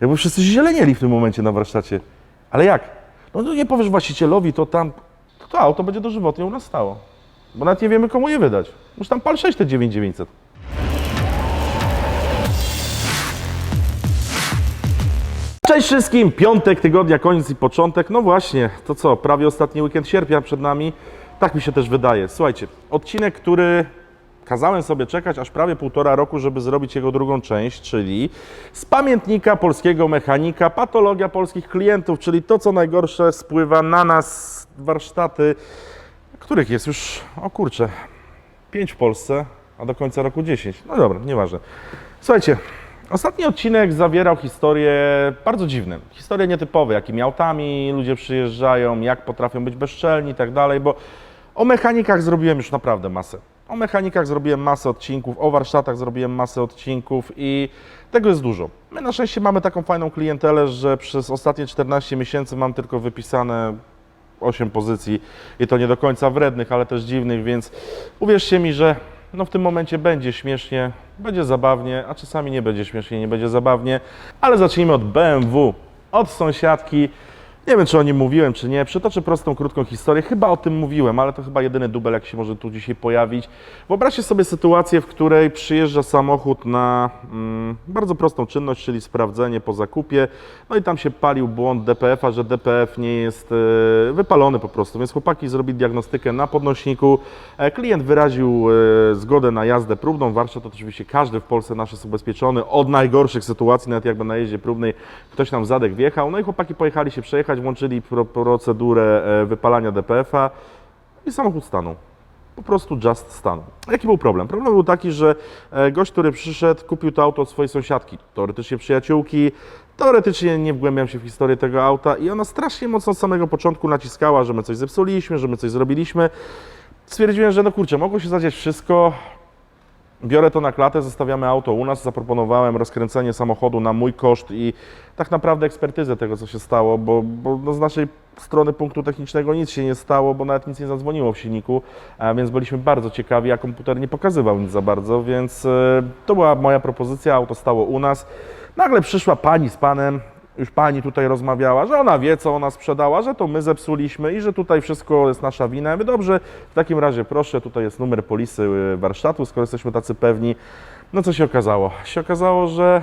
Jakby wszyscy zielenieli w tym momencie na warsztacie. Ale jak? No, no nie powiesz właścicielowi, to tam, to auto będzie dożywotnie u nas stało. Bo nawet nie wiemy, komu je wydać. Już tam pal 6 te 9900. Cześć wszystkim, piątek tygodnia, koniec i początek. No właśnie, to co, prawie ostatni weekend sierpnia przed nami. Tak mi się też wydaje. Słuchajcie, odcinek, który kazałem sobie czekać aż prawie półtora roku, żeby zrobić jego drugą część, czyli z pamiętnika polskiego mechanika, patologia polskich klientów, czyli to, co najgorsze spływa na nas, warsztaty, których jest już, o kurczę, 5 w Polsce, a do końca roku 10. No dobra, nieważne. Słuchajcie, ostatni odcinek zawierał historie bardzo dziwne. Historie nietypowe, jakimi autami ludzie przyjeżdżają, jak potrafią być bezczelni i tak dalej, bo o mechanikach zrobiłem już naprawdę masę. O mechanikach zrobiłem masę odcinków, o warsztatach zrobiłem masę odcinków i tego jest dużo. My na szczęście mamy taką fajną klientelę, że przez ostatnie 14 miesięcy mam tylko wypisane 8 pozycji i to nie do końca wrednych, ale też dziwnych, więc uwierzcie mi, że no w tym momencie będzie śmiesznie, będzie zabawnie, a czasami nie będzie śmiesznie, nie będzie zabawnie, ale zacznijmy od BMW, od sąsiadki. Nie wiem, czy o nim mówiłem, czy nie. Przytoczę prostą, krótką historię. Chyba o tym mówiłem, ale to chyba jedyny dubel, jak się może tu dzisiaj pojawić. Wyobraźcie sobie sytuację, w której przyjeżdża samochód na mm, bardzo prostą czynność, czyli sprawdzenie po zakupie. No i tam się palił błąd DPF-a, że DPF nie jest e, wypalony po prostu. Więc chłopaki zrobili diagnostykę na podnośniku. E, klient wyraził e, zgodę na jazdę próbną. Warsztat oczywiście każdy w Polsce nasz jest ubezpieczony od najgorszych sytuacji, nawet jakby na jeździe próbnej ktoś nam zadek wjechał. No i chłopaki pojechali się przejechać, włączyli pro, procedurę e, wypalania DPF-a i samochód stanął. Po prostu just stanął. Jaki był problem? Problem był taki, że e, gość, który przyszedł, kupił to auto od swojej sąsiadki, teoretycznie przyjaciółki, teoretycznie nie wgłębiam się w historię tego auta i ona strasznie mocno od samego początku naciskała, że my coś zepsuliśmy, że my coś zrobiliśmy. Stwierdziłem, że no kurczę, mogło się zadziać wszystko, Biorę to na klatę, zostawiamy auto u nas, zaproponowałem rozkręcenie samochodu na mój koszt i tak naprawdę ekspertyzę tego, co się stało, bo, bo no z naszej strony punktu technicznego nic się nie stało, bo nawet nic nie zadzwoniło w silniku, więc byliśmy bardzo ciekawi, a komputer nie pokazywał nic za bardzo, więc e, to była moja propozycja, auto stało u nas. Nagle przyszła pani z panem, już pani tutaj rozmawiała, że ona wie, co ona sprzedała, że to my zepsuliśmy i że tutaj wszystko jest nasza wina. Mówię, dobrze, w takim razie proszę, tutaj jest numer polisy y, warsztatu, skoro jesteśmy tacy pewni. No co się okazało? Się okazało, że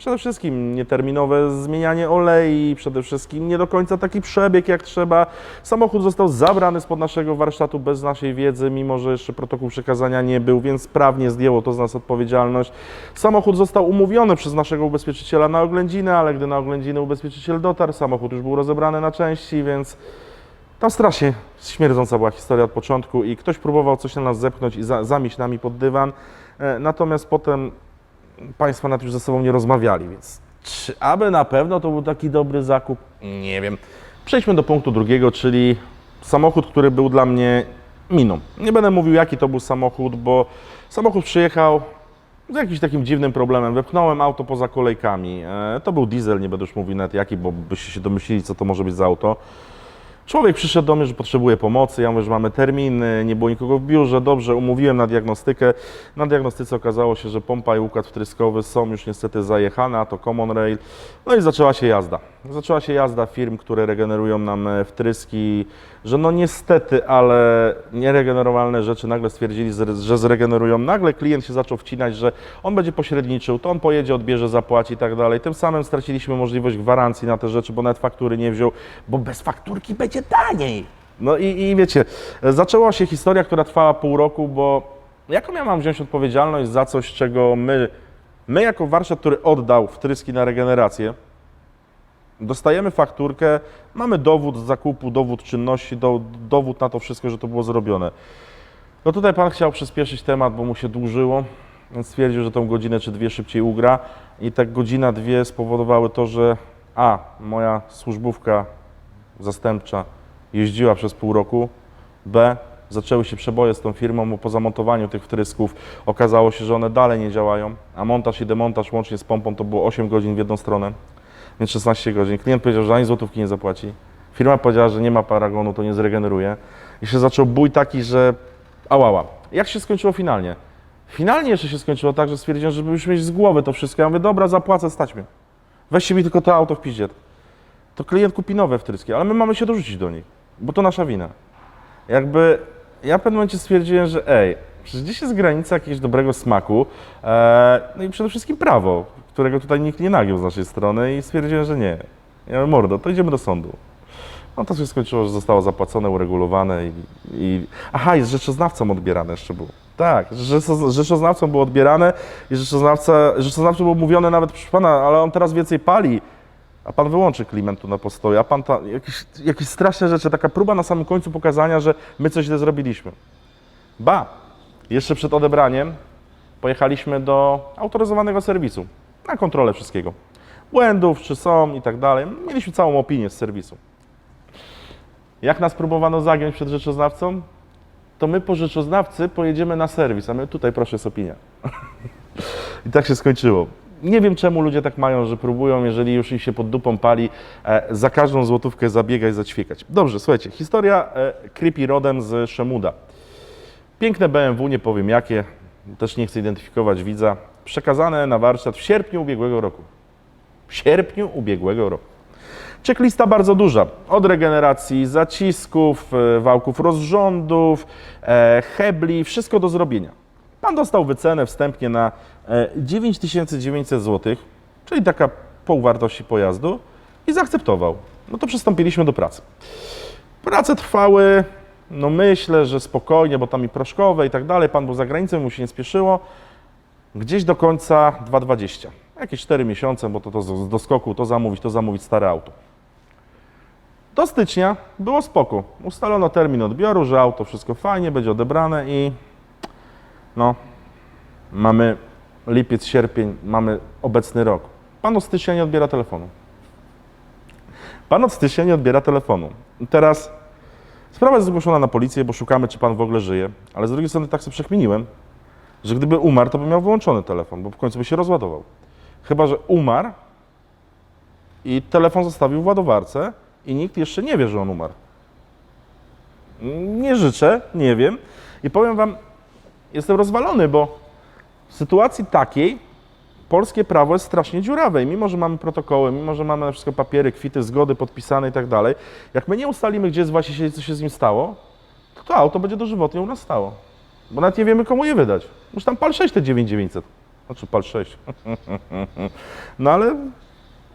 przede wszystkim nieterminowe zmienianie olei, przede wszystkim nie do końca taki przebieg jak trzeba. Samochód został zabrany spod naszego warsztatu bez naszej wiedzy, mimo że jeszcze protokół przekazania nie był, więc prawnie zdjęło to z nas odpowiedzialność. Samochód został umówiony przez naszego ubezpieczyciela na oględzinę, ale gdy na oględzinę ubezpieczyciel dotarł, samochód już był rozebrany na części, więc tam strasznie śmierdząca była historia od początku i ktoś próbował coś na nas zepchnąć i za, zamieść nami pod dywan. E, Natomiast potem Państwo nad już ze sobą nie rozmawiali, więc czy aby na pewno to był taki dobry zakup? Nie wiem. Przejdźmy do punktu drugiego, czyli samochód, który był dla mnie miną. Nie będę mówił, jaki to był samochód, bo samochód przyjechał z jakimś takim dziwnym problemem. Wepchnąłem auto poza kolejkami. E, To był diesel, nie będę już mówił nawet jaki, bo byście się domyślili, co to może być za auto. Człowiek przyszedł do mnie, że potrzebuje pomocy. Ja mówię, że mamy terminy, nie było nikogo w biurze. Dobrze, umówiłem na diagnostykę. Na diagnostyce okazało się, że pompa i układ wtryskowy są już niestety zajechane, a to Common Rail. No i zaczęła się jazda. Zaczęła się jazda firm, które regenerują nam e, wtryski, że no niestety, ale nieregenerowalne rzeczy nagle stwierdzili, że zregenerują. Nagle klient się zaczął wcinać, że on będzie pośredniczył, to on pojedzie, odbierze, zapłaci i tak dalej. Tym samym straciliśmy możliwość gwarancji na te rzeczy, bo nawet faktury nie wziął, bo bez fakturki będzie taniej. No i, i wiecie, zaczęła się historia, która trwała pół roku, bo jaką ja mam wziąć odpowiedzialność za coś, czego my, my jako warsztat, który oddał wtryski na regenerację, Dostajemy fakturkę, mamy dowód zakupu, dowód czynności, do, dowód na to wszystko, że to było zrobione. No tutaj pan chciał przyspieszyć temat, bo mu się dłużyło, stwierdził, że tą godzinę czy dwie szybciej ugra. I tak godzina, dwie spowodowały to, że a, moja służbówka zastępcza jeździła przez pół roku, b, zaczęły się przeboje z tą firmą, bo po zamontowaniu tych wtrysków okazało się, że one dalej nie działają, a montaż i demontaż łącznie z pompą to było 8 godzin w jedną stronę więc 16 godzin. Klient powiedział, że ani złotówki nie zapłaci. Firma powiedziała, że nie ma paragonu, to nie zregeneruje. I się zaczął bój taki, że ałała. Jak się skończyło finalnie? Finalnie jeszcze się skończyło tak, że stwierdziłem, żeby już mieć z głowy to wszystko. Ja mówię, dobra, zapłacę, stać mnie. weźcie mi tylko to auto w piździe. To klient kupi nowe wtryskie, ale my mamy się dorzucić do nich, bo to nasza wina. Jakby ja w pewnym momencie stwierdziłem, że ej, przecież gdzieś jest granica jakiegoś dobrego smaku, e, no i przede wszystkim prawo, którego tutaj nikt nie nagiął z naszej strony i stwierdziłem, że nie. Ja mówię, mordo, to idziemy do sądu. No to się skończyło, że zostało zapłacone, uregulowane i... i... Aha, z rzeczoznawcą odbierane jeszcze było. Tak, rzeczoznawcą było odbierane i rzeczoznawca, rzeczoznawczo było mówione nawet, proszę pana, ale on teraz więcej pali, a pan wyłączy klimentu na postoju, a pan ta, jakieś, jakieś straszne rzeczy, taka próba na samym końcu pokazania, że my coś źle zrobiliśmy. Ba, jeszcze przed odebraniem pojechaliśmy do autoryzowanego serwisu na kontrolę wszystkiego. Błędów, czy są i tak dalej. Mieliśmy całą opinię z serwisu. Jak nas próbowano zagiąć przed rzeczoznawcą? To my po rzeczoznawcy pojedziemy na serwis, a my tutaj proszę jest opinia. I tak się skończyło. Nie wiem czemu ludzie tak mają, że próbują, jeżeli już im się pod dupą pali, e, za każdą złotówkę zabiegać, zaćwiekać. Dobrze, słuchajcie, historia e, creepy rodem z Szemuda. Piękne BMW, nie powiem jakie, też nie chcę identyfikować widza, przekazane na warsztat w sierpniu ubiegłego roku. W sierpniu ubiegłego roku. Checklista bardzo duża. Od regeneracji zacisków, e, wałków rozrządów, e, hebli, wszystko do zrobienia. Pan dostał wycenę wstępnie na e, 9900 zł, czyli taka pół wartości pojazdu i zaakceptował. No to przystąpiliśmy do pracy. Prace trwały, no myślę, że spokojnie, bo tam i proszkowe i tak dalej. Pan był za granicą, mu się nie spieszyło. Gdzieś do końca 2020. Jakieś 4 miesiące, bo to, to z doskoku, to zamówić, to zamówić stare auto. Do stycznia było spoko. Ustalono termin odbioru, że auto wszystko fajnie, będzie odebrane i no, mamy lipiec, sierpień, mamy obecny rok. Pan od stycznia nie odbiera telefonu. Pan od stycznia nie odbiera telefonu. Teraz sprawa jest zgłoszona na policję, bo szukamy, czy pan w ogóle żyje, ale z drugiej strony tak sobie przekminiłem, że gdyby umarł, to by miał wyłączony telefon, bo w końcu by się rozładował. Chyba, że umarł i telefon zostawił w ładowarce i nikt jeszcze nie wie, że on umarł. Nie życzę, nie wiem. I powiem wam, jestem rozwalony, bo w sytuacji takiej polskie prawo jest strasznie dziurawe i mimo, że mamy protokoły, mimo, że mamy na wszystko papiery, kwity, zgody podpisane i tak dalej, jak my nie ustalimy, gdzie jest właściciel, co się z nim stało, to to auto będzie dożywotnie u nas stało. Bo nawet nie wiemy, komu je wydać. Już tam pal 6 te 9900. Znaczy pal 6. No ale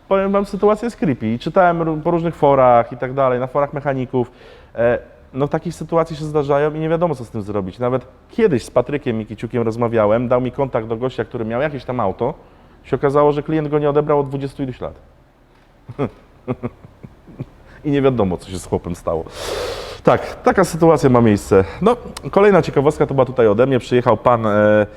powiem wam, sytuacja jest creepy. I czytałem po różnych forach i tak dalej, na forach mechaników. E, no takich sytuacji się zdarzają i nie wiadomo, co z tym zrobić. Nawet kiedyś z Patrykiem Mikiciukiem rozmawiałem, dał mi kontakt do gościa, który miał jakieś tam auto. Się okazało, że klient go nie odebrał od 20 iluś lat. I nie wiadomo, co się z chłopem stało. Tak, taka sytuacja ma miejsce. No, kolejna ciekawostka to była tutaj ode mnie. Przyjechał pan e,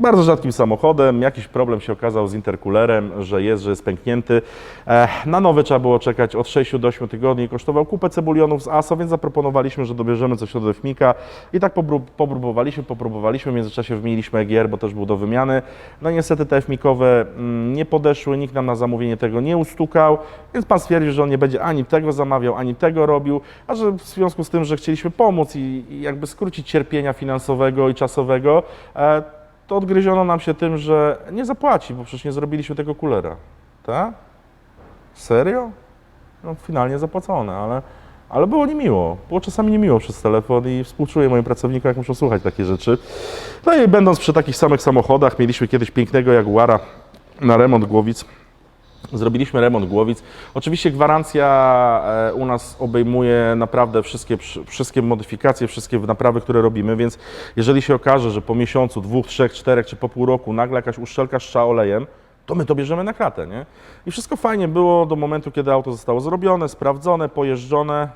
bardzo rzadkim samochodem. Jakiś problem się okazał z interkulerem, że jest, że jest pęknięty. E, na nowy trzeba było czekać od 6 do 8 tygodni. Kosztował kupę cebulionów z ASO, więc zaproponowaliśmy, że dobierzemy coś od FMIKA. I tak popróbowaliśmy, popróbowaliśmy. W międzyczasie wymieniliśmy EGR, bo też był do wymiany. No niestety te FMIKowe mm, nie podeszły, nikt nam na zamówienie tego nie ustukał, więc pan stwierdził, że on nie będzie ani tego zamawiał, ani tego robił, a że w związku z tym, że chcieliśmy pomóc i, jakby skrócić cierpienia finansowego i czasowego, e, to odgryziono nam się tym, że nie zapłaci, bo przecież nie zrobiliśmy tego kulera. Tak? Serio? No finalnie zapłacone, ale, ale było niemiło. Było czasami niemiło przez telefon i współczuję moim pracownikom, jak muszą słuchać takie rzeczy. No i będąc przy takich samych samochodach, mieliśmy kiedyś pięknego Jaguara na remont głowic. Zrobiliśmy remont głowic. Oczywiście gwarancja e, u nas obejmuje naprawdę wszystkie, wszystkie modyfikacje, wszystkie naprawy, które robimy, więc jeżeli się okaże, że po miesiącu, dwóch, trzech, czterech czy po pół roku nagle jakaś uszczelka szcza olejem, to my to bierzemy na kratę, nie? I wszystko fajnie było do momentu, kiedy auto zostało zrobione, sprawdzone, pojeżdżone.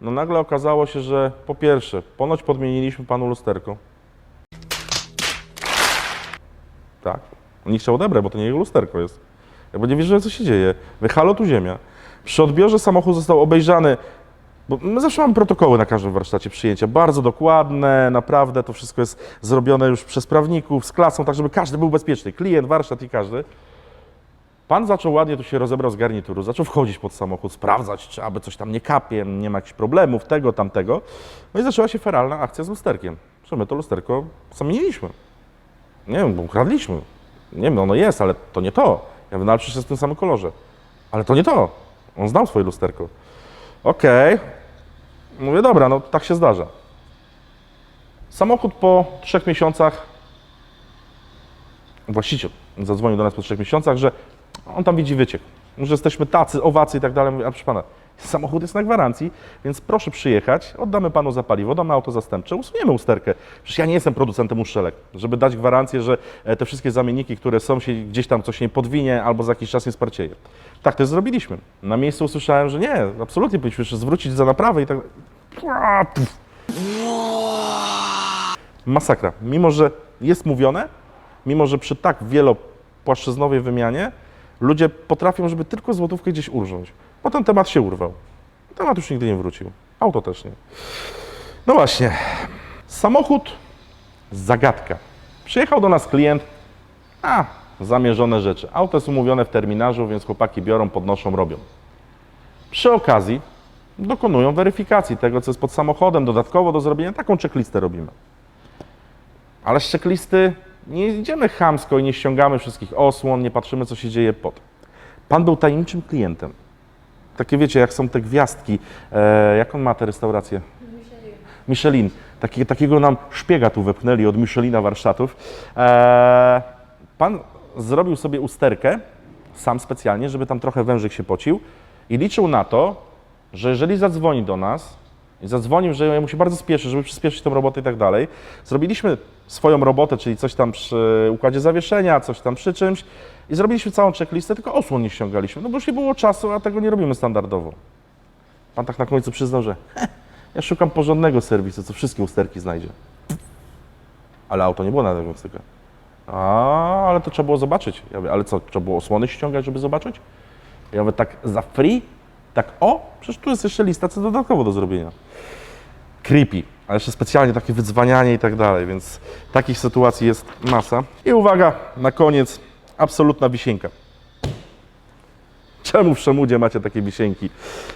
No nagle okazało się, że po pierwsze, ponoć podmieniliśmy panu lusterko. Tak. On nie chciał odebrać, bo to nie jego lusterko jest. Jakby nie wierzyłem, co się dzieje. Wy, halo, tu ziemia. Przy odbiorze samochód został obejrzany, bo my zawsze mamy protokoły na każdym warsztacie przyjęcia, bardzo dokładne, naprawdę to wszystko jest zrobione już przez prawników, z klasą, tak żeby każdy był bezpieczny, klient, warsztat i każdy. Pan zaczął ładnie tu się rozebrał z garnituru, zaczął wchodzić pod samochód, sprawdzać, czy aby coś tam nie kapie, nie ma jakichś problemów, tego, tamtego. No i zaczęła się feralna akcja z lusterkiem. Że my to lusterko sami mieliśmy. Nie wiem, bo ukradliśmy. Nie wiem, ono jest, ale to nie to. Ja mówię, no ale przecież jest w tym samym kolorze. Ale to nie to. On znał swoje lusterko. Okej. Mówię, dobra, no tak się zdarza. Samochód po trzech miesiącach, właściciel zadzwonił do nas po trzech miesiącach, że on tam widzi wyciek, że jesteśmy tacy, owacy i tak dalej. Mówię, a proszę pana, samochód jest na gwarancji, więc proszę przyjechać, oddamy panu za paliwo, damy auto zastępcze, usuniemy usterkę. Przecież ja nie jestem producentem uszczelek, żeby dać gwarancję, że e, te wszystkie zamienniki, które są, się gdzieś tam coś nie podwinie albo za jakiś czas nie sparcieje. Tak też zrobiliśmy. Na miejscu usłyszałem, że nie, absolutnie powinniśmy jeszcze zwrócić za naprawę i tak. Masakra. Mimo, że jest mówione, mimo, że przy tak wielopłaszczyznowej wymianie ludzie potrafią, żeby tylko złotówkę gdzieś urżnąć. Potem temat się urwał. Temat już nigdy nie wrócił. Auto też nie. No właśnie. Samochód, zagadka. Przyjechał do nas klient, a, zamierzone rzeczy. Auto jest umówione w terminarzu, więc chłopaki biorą, podnoszą, robią. Przy okazji dokonują weryfikacji tego, co jest pod samochodem, dodatkowo do zrobienia. Taką checklistę robimy. Ale z checklisty nie idziemy chamsko i nie ściągamy wszystkich osłon, nie patrzymy, co się dzieje pod. Pan był tajemniczym klientem. Takie wiecie, jak są te gwiazdki. E, jak on ma te restauracje? Michelin. Taki, takiego nam szpiega tu wepchnęli od Michelina warsztatów. E, pan zrobił sobie usterkę, sam specjalnie, żeby tam trochę wężyk się pocił i liczył na to, że jeżeli zadzwoni do nas i zadzwonił, że mu się bardzo spieszy, żeby przyspieszyć tą robotę i tak dalej, zrobiliśmy swoją robotę, czyli coś tam przy układzie zawieszenia, coś tam przy czymś i zrobiliśmy całą checklistę, tylko osłon nie ściągaliśmy, no bo już nie było czasu, a tego nie robimy standardowo. Pan tak na końcu przyznał, że "Heh, ja szukam porządnego serwisu, co wszystkie usterki znajdzie. Ale auto nie było na diagnostykę. A, ale to trzeba było zobaczyć. Ja mówię, ale co, trzeba było osłony ściągać, żeby zobaczyć? Ja mówię, tak za free? Tak o, przecież tu jest jeszcze lista, co dodatkowo do zrobienia. Creepy, a jeszcze specjalnie takie wydzwanianie i tak dalej, więc takich sytuacji jest masa. I uwaga, na koniec, absolutna wisienka. Czemu w Szemudzie macie takie wisienki?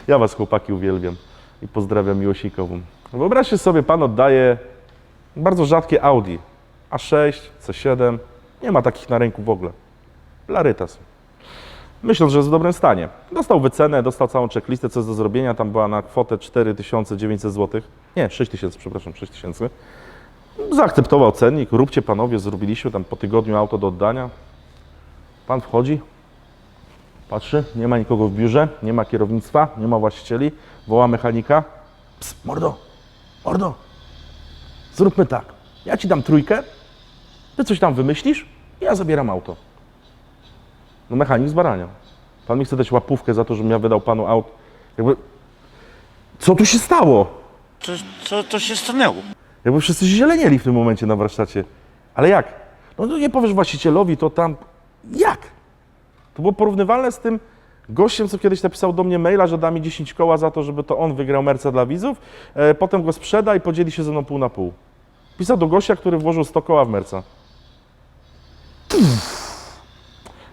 Ja was chłopaki uwielbiam i pozdrawiam miłośnikową. Wyobraźcie sobie, pan oddaje bardzo rzadkie Audi A6, C7, nie ma takich na rynku w ogóle. Larytas. Myśląc, że jest w dobrym stanie. Dostał wycenę, dostał całą checklistę, co jest do zrobienia. Tam była na kwotę 4900 zł. Nie, 6000, przepraszam, 6000. Zaakceptował cennik, róbcie panowie, zrobiliśmy tam po tygodniu auto do oddania. Pan wchodzi, patrzy, nie ma nikogo w biurze, nie ma kierownictwa, nie ma właścicieli, woła mechanika. Ps, mordo, mordo, zróbmy tak, ja ci dam trójkę, ty coś tam wymyślisz ja zabieram auto. No mechanik zbarania. Pan mi chce dać łapówkę za to, żebym ja wydał panu aut. Jakby, co tu się stało? Co, co, co się stanęło? Jakby wszyscy się zielenieli w tym momencie na warsztacie. Ale jak? No, no nie powiesz właścicielowi, to tam... Jak? To było porównywalne z tym gościem, co kiedyś napisał do mnie maila, że da mi 10 koła za to, żeby to on wygrał Merca dla widzów, e, potem go sprzeda i podzieli się ze mną pół na pół. Pisał do gościa, który włożył 100 koła w Merca.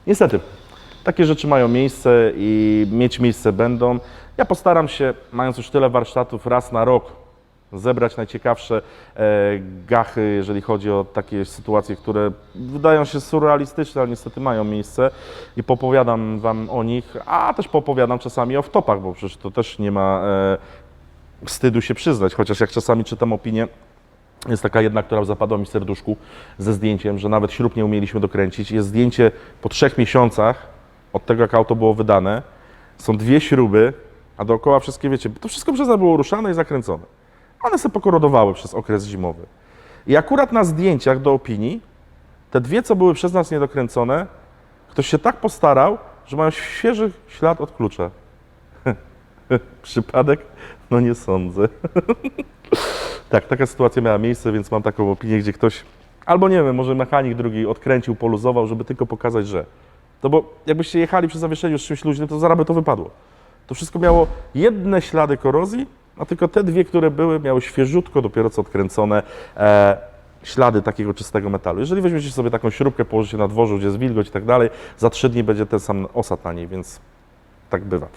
Niestety, takie rzeczy mają miejsce i mieć miejsce będą. Ja postaram się, mając już tyle warsztatów, raz na rok zebrać najciekawsze e, gachy, jeżeli chodzi o takie sytuacje, które wydają się surrealistyczne, ale niestety mają miejsce i popowiadam Wam o nich, a też popowiadam czasami o wtopach, bo przecież to też nie ma e, wstydu się przyznać, chociaż jak czasami czytam opinię, jest taka jedna, która zapadła mi w serduszku ze zdjęciem, że nawet śrub nie umieliśmy dokręcić. Jest zdjęcie po trzech miesiącach od tego, jak auto było wydane. Są dwie śruby, a dookoła wszystkie, wiecie, to wszystko przez nas było ruszane i zakręcone. One sobie pokorodowały przez okres zimowy. I akurat na zdjęciach do opinii, te dwie, co były przez nas niedokręcone, ktoś się tak postarał, że mają świeży ślad od klucza. Przypadek? No nie sądzę. Tak, taka sytuacja miała miejsce, więc mam taką opinię, gdzie ktoś, albo nie wiem, może mechanik drugi odkręcił, poluzował, żeby tylko pokazać, że. To bo jakbyście jechali przy zawieszeniu z czymś luźnym, to zaraz by to wypadło. To wszystko miało jedne ślady korozji, a tylko te dwie, które były, miały świeżutko, dopiero co odkręcone e, ślady takiego czystego metalu. Jeżeli weźmiecie sobie taką śrubkę, położycie na dworzu, gdzie jest wilgoć i tak dalej, za trzy dni będzie ten sam osad na niej, więc tak bywa.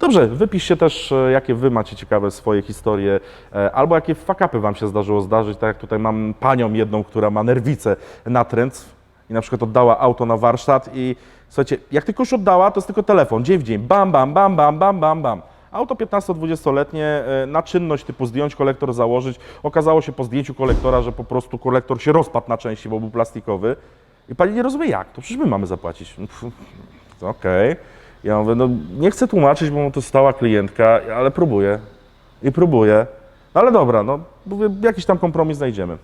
Dobrze, wypiszcie też, e, jakie wy macie ciekawe swoje historie, e, albo jakie fakapy wam się zdarzyło zdarzyć, tak jak tutaj mam panią jedną, która ma nerwicę natręt. i na przykład oddała auto na warsztat i słuchajcie, jak tylko już oddała, to jest tylko telefon, dzień w dzień, bam, bam, bam, bam, bam, bam, bam. Auto 15-20-letnie e, na czynność typu zdjąć kolektor, założyć. Okazało się po zdjęciu kolektora, że po prostu kolektor się rozpadł na części, bo był plastikowy. I pani nie rozumie jak, to przecież my mamy zapłacić. Okej. Ja mówię, no nie chcę tłumaczyć, bo to stała klientka, ale próbuję. I próbuję. No ale dobra, no mówię, jakiś tam kompromis znajdziemy.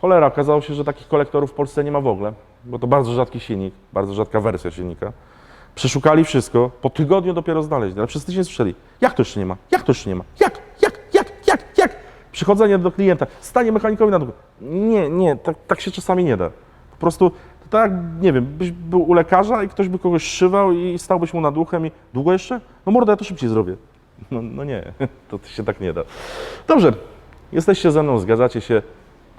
Cholera, okazało się, że takich kolektorów w Polsce nie ma w ogóle, bo to bardzo rzadki silnik, bardzo rzadka wersja silnika. Przeszukali wszystko, po tygodniu dopiero znaleźli, ale przez tydzień słyszeli, jak to jeszcze nie ma, jak to jeszcze nie ma, jak, jak, jak, jak, jak. Przychodzenie do klienta, stanie mechanikowi na dół. Nie, nie, tak, tak się czasami nie da. Po prostu, tak, nie wiem, byś był u lekarza i ktoś by kogoś szywał i stałbyś mu nad uchem i długo jeszcze? No mordę, ja to szybciej zrobię. No, no nie, to się tak nie da. Dobrze, jesteście ze mną, zgadzacie się.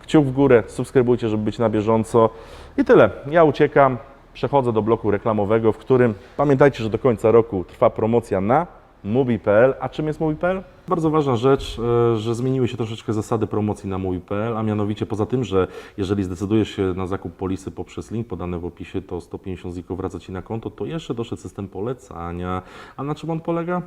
Kciuk w górę, subskrybujcie, żeby być na bieżąco. I tyle. Ja uciekam, przechodzę do bloku reklamowego, w którym pamiętajcie, że do końca roku trwa promocja na Mubi.pl. A czym jest Mubi.pl? Bardzo ważna rzecz, e, że zmieniły się troszeczkę zasady promocji na Mubi.pl, a mianowicie poza tym, że jeżeli zdecydujesz się na zakup polisy poprzez link podany w opisie, to 150 ziko wraca Ci na konto, to jeszcze doszedł system polecania. A na czym on polega?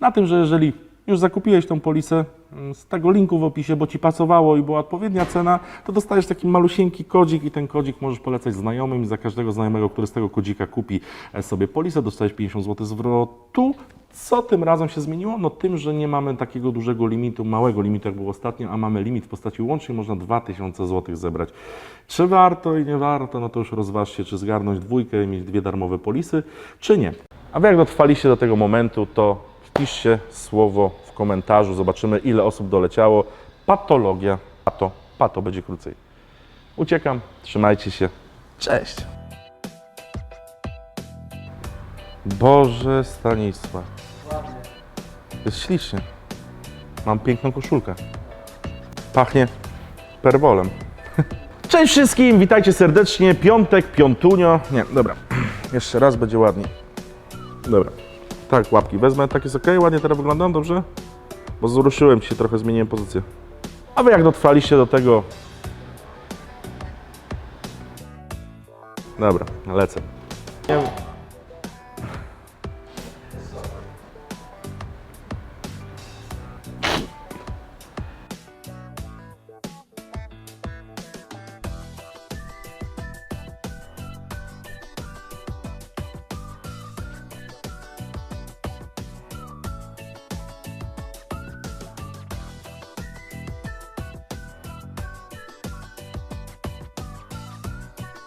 Na tym, że jeżeli już zakupiłeś tą polisę mm, z tego linku w opisie, bo Ci pasowało i była odpowiednia cena, to dostajesz taki malusieńki kodzik i ten kodzik możesz polecać znajomym i za każdego znajomego, który z tego kodzika kupi e, sobie polisę, dostajesz 50 zł zwrotu. Co tym razem się zmieniło? No tym, że nie mamy takiego dużego limitu, małego limitu jak było ostatnio, a mamy limit w postaci łącznie można 2000 zł zebrać. Czy warto i nie warto, no to już rozważcie, czy zgarnąć dwójkę i mieć dwie darmowe polisy, czy nie. A wy jak dotrwaliście do tego momentu, to wpiszcie słowo w komentarzu, zobaczymy ile osób doleciało. Patologia, pato, pato będzie krócej. Uciekam, trzymajcie się, cześć. Boże Stanisław. Jest ślicznie. Mam piękną koszulkę. Pachnie perwolem. Cześć wszystkim, witajcie serdecznie. Piątek, piątunio. Nie, dobra. Jeszcze raz będzie ładniej. Dobra. Tak, łapki wezmę. Tak jest ok? Ładnie teraz wyglądam, dobrze? Bo zruszyłem się, trochę zmieniłem pozycję. A wy jak dotrwaliście do tego... Dobra, lecę.